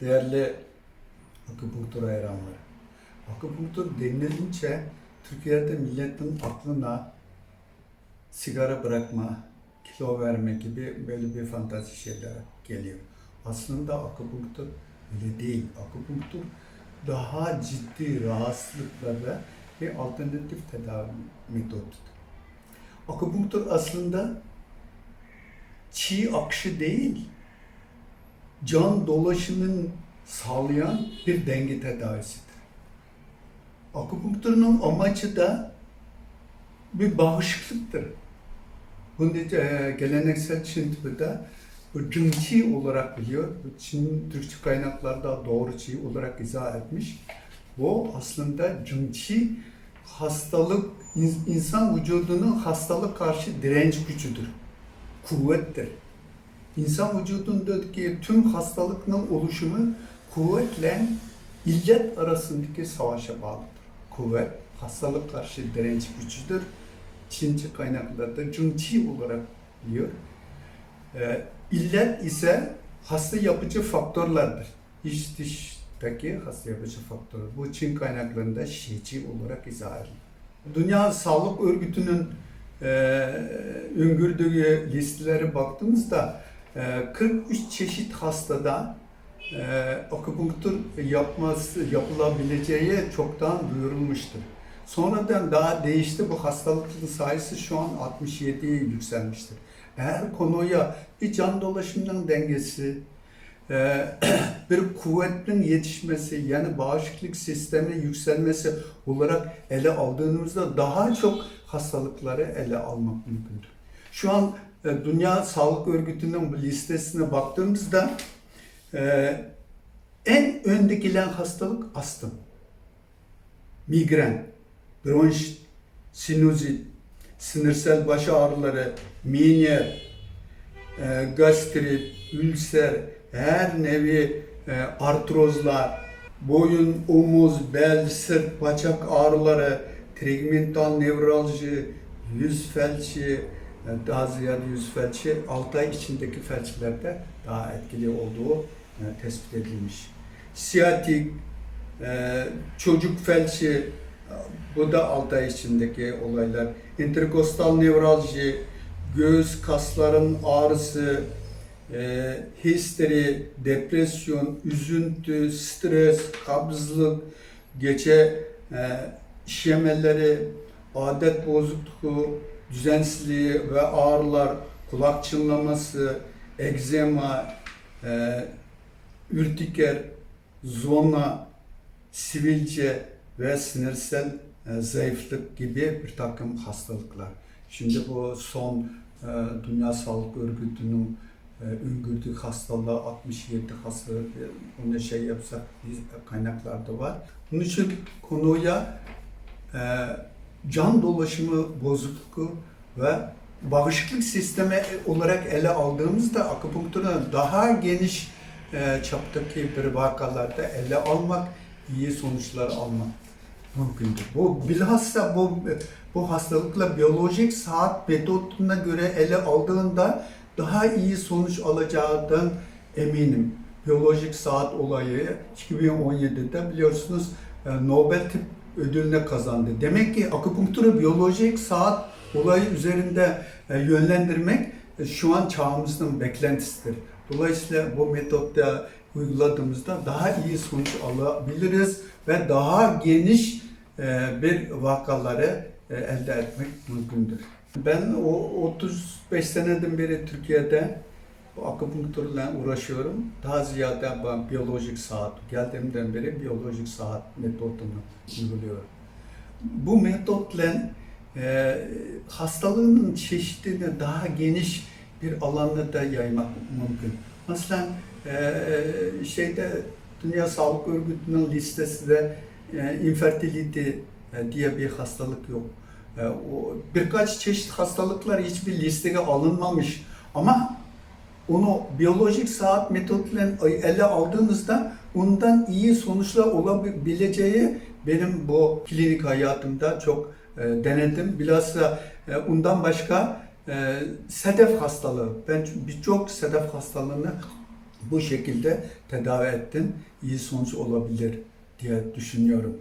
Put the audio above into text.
Değerli akupunktur hayranları. Akupunktur denilince Türkiye'de milletin aklına sigara bırakma, kilo verme gibi böyle bir fantazi şeyler geliyor. Aslında akupunktur öyle değil. Akupunktur daha ciddi rahatsızlıklara bir alternatif tedavi metodudur. Akupunktur aslında çiğ akışı değil, can dolaşımını sağlayan bir denge tedavisidir. Akupunkturun amacı da bir bağışıklıktır. Bunu e, geleneksel Çin tıbbında bu Jingqi olarak biliyor. Çin Türkçe kaynaklarda doğru Qi olarak izah etmiş. Bu aslında Jingqi hastalık, in- insan vücudunun hastalık karşı direnç gücüdür. Kuvvettir. İnsan vücudundaki tüm hastalıkların oluşumu kuvvetle illet arasındaki savaşa bağlıdır. Kuvvet, hastalık karşı direnç gücüdür. Çince kaynaklarda Jingqi olarak biliyor. Ee, illet ise hasta yapıcı faktörlerdir. İç dıştaki hasta yapıcı faktör. Bu Çin kaynaklarında Şici olarak izah edilir. Dünya Sağlık Örgütü'nün e, öngördüğü listelere baktığımızda e, 43 çeşit hastada e, akupunktur yapması yapılabileceği çoktan duyurulmuştur. Sonradan daha değişti bu hastalıkların sayısı şu an 67'ye yükselmiştir. Eğer konuya bir can dolaşımının dengesi, e, bir kuvvetin yetişmesi yani bağışıklık sistemi yükselmesi olarak ele aldığımızda daha çok hastalıkları ele almak mümkündür. Şu an Dünya Sağlık Örgütü'nün bu listesine baktığımızda e, en önde gelen hastalık astım, migren, bronşit, sinüzit, sinirsel baş ağrıları, minyer, e, gastrit, ülser, her nevi e, artrozlar, boyun, omuz, bel, sırt, bacak ağrıları, trigmental nevralji, yüz felci, daha ziyade yüz felci 6 ay içindeki felçlerde daha etkili olduğu e, tespit edilmiş. Siyatik, e, çocuk felci, e, bu da 6 ay içindeki olaylar. Interkostal nevralji, göğüs kasların ağrısı, e, histeri, depresyon, üzüntü, stres, kabızlık, gece e, işemeleri, adet bozukluğu, düzensizliği ve ağrılar, kulak çınlaması, egzema, e, ürtiker, zona, sivilce ve sinirsel e, zayıflık gibi bir takım hastalıklar. Şimdi bu son e, Dünya Sağlık Örgütü'nün e, öngördüğü hastalığa 67 hastalık e, onu şey yapsak kaynaklarda var. Bunun için konuya e, can dolaşımı bozukluğu ve bağışıklık sistemi olarak ele aldığımızda akupunkturun daha geniş e, çaptaki bir vakalarda ele almak, iyi sonuçlar almak mümkündür. Bu bilhassa bu bu hastalıkla biyolojik saat metoduna göre ele aldığında daha iyi sonuç alacağından eminim. Biyolojik saat olayı 2017'de biliyorsunuz e, Nobel Tıp ödülüne kazandı. Demek ki akupunkturu biyolojik saat olayı üzerinde e, yönlendirmek e, şu an çağımızın beklentisidir. Dolayısıyla bu metotta uyguladığımızda daha iyi sonuç alabiliriz ve daha geniş e, bir vakaları elde etmek mümkündür. Ben o 35 seneden beri Türkiye'de bu akupunkturla uğraşıyorum. Daha ziyade ben biyolojik saat, geldiğimden beri biyolojik saat metodunu uyguluyorum. Bu metotla e, hastalığın çeşidini daha geniş bir alanda da yaymak mümkün. Mesela e, şeyde Dünya Sağlık Örgütü'nün listesinde e, infertility e, diye bir hastalık yok. E, o birkaç çeşit hastalıklar hiçbir listeye alınmamış ama onu biyolojik saat metoduyla ele aldığınızda ondan iyi sonuçlar olabileceği benim bu klinik hayatımda çok e, denedim. Bilhassa e, ondan başka e, sedef hastalığı. Ben birçok sedef hastalığını Bu şekilde tedavi ettin, iyi sonuç olabilir diye düşünüyorum.